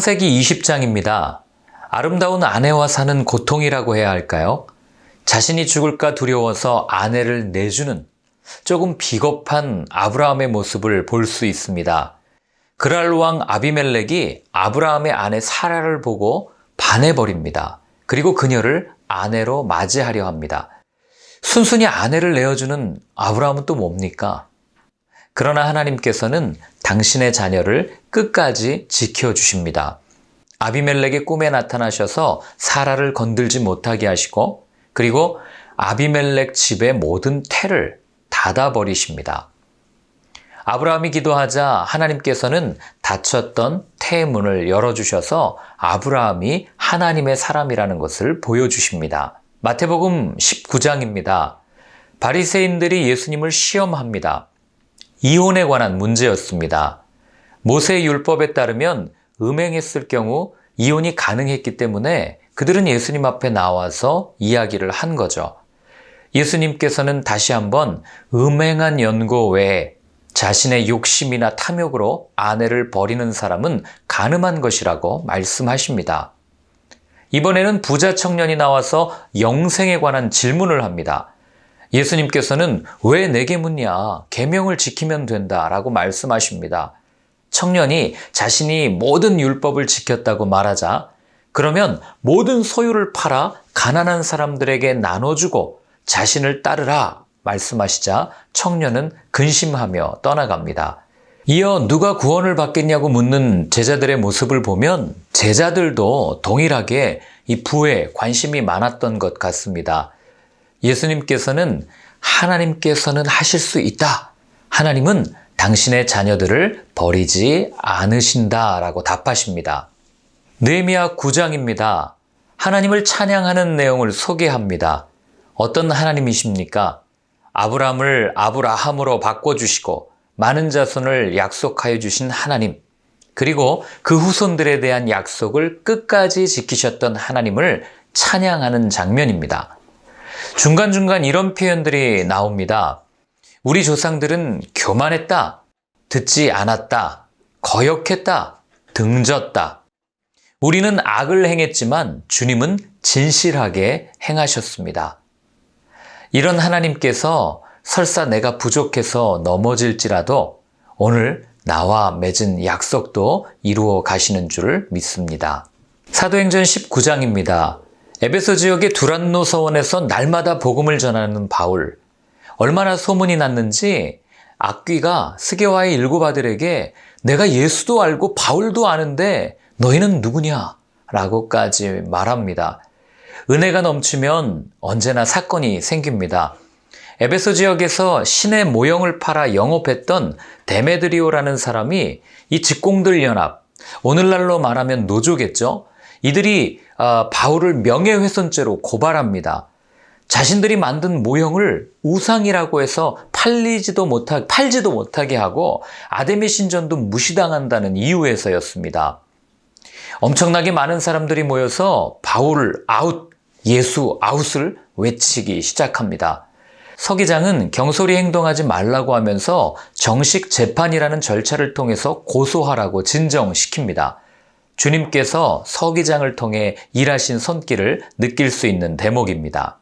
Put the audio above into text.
창세기 20장입니다. 아름다운 아내와 사는 고통이라고 해야 할까요? 자신이 죽을까 두려워서 아내를 내주는 조금 비겁한 아브라함의 모습을 볼 수 있습니다. 그랄 왕 아비멜렉이 아브라함의 아내 사라를 보고 반해버립니다. 그리고 그녀를 아내로 맞이하려 합니다. 순순히 아내를 내어주는 아브라함은 또 뭡니까? 그러나 하나님께서는 당신의 자녀를 끝까지 지켜주십니다. 아비멜렉의 꿈에 나타나셔서 사라를 건들지 못하게 하시고 그리고 아비멜렉 집의 모든 태를 닫아버리십니다. 아브라함이 기도하자 하나님께서는 닫혔던 태의 문을 열어주셔서 아브라함이 하나님의 사람이라는 것을 보여주십니다. 마태복음 19장입니다. 바리새인들이 예수님을 시험합니다. 이혼에 관한 문제였습니다. 모세 율법에 따르면 음행했을 경우 이혼이 가능했기 때문에 그들은 예수님 앞에 나와서 이야기를 한 거죠. 예수님께서는 다시 한번 음행한 연고 외에 자신의 욕심이나 탐욕으로 아내를 버리는 사람은 가늠한 것이라고 말씀하십니다. 이번에는 부자 청년이 나와서 영생에 관한 질문을 합니다. 예수님께서는 왜 내게 묻냐? 계명을 지키면 된다라고 말씀하십니다. 청년이 자신이 모든 율법을 지켰다고 말하자 그러면 모든 소유를 팔아 가난한 사람들에게 나눠주고 자신을 따르라 말씀하시자 청년은 근심하며 떠나갑니다. 이어 누가 구원을 받겠냐고 묻는 제자들의 모습을 보면 제자들도 동일하게 이 부에 관심이 많았던 것 같습니다. 예수님께서는 하나님께서는 하실 수 있다. 하나님은 당신의 자녀들을 버리지 않으신다 라고 답하십니다. 느헤미야 9장입니다. 하나님을 찬양하는 내용을 소개합니다. 어떤 하나님이십니까? 아브라함을 아브라함으로 바꿔주시고 많은 자손을 약속하여 주신 하나님, 그리고 그 후손들에 대한 약속을 끝까지 지키셨던 하나님을 찬양하는 장면입니다. 중간중간 이런 표현들이 나옵니다. 우리 조상들은 교만했다, 듣지 않았다, 거역했다, 등졌다. 우리는 악을 행했지만 주님은 진실하게 행하셨습니다. 이런 하나님께서 설사 내가 부족해서 넘어질지라도 오늘 나와 맺은 약속도 이루어 가시는 줄을 믿습니다. 사도행전 19장입니다. 에베소 지역의 두란노 서원에서 날마다 복음을 전하는 바울. 얼마나 소문이 났는지 악귀가 스게와의 일곱 아들에게 내가 예수도 알고 바울도 아는데 너희는 누구냐? 라고까지 말합니다. 은혜가 넘치면 언제나 사건이 생깁니다. 에베소 지역에서 신의 모형을 팔아 영업했던 데메드리오라는 사람이 이 직공들 연합, 오늘날로 말하면 노조겠죠. 이들이 아, 바울을 명예훼손죄로 고발합니다. 자신들이 만든 모형을 우상이라고 해서 팔리지도 못하, 팔지도 못하게 하고 아데미 신전도 무시당한다는 이유에서였습니다. 엄청나게 많은 사람들이 모여서 바울 아웃, 예수 아웃을 외치기 시작합니다. 서기장은 경솔히 행동하지 말라고 하면서 정식 재판이라는 절차를 통해서 고소하라고 진정시킵니다. 주님께서 서기장을 통해 일하신 손길을 느낄 수 있는 대목입니다.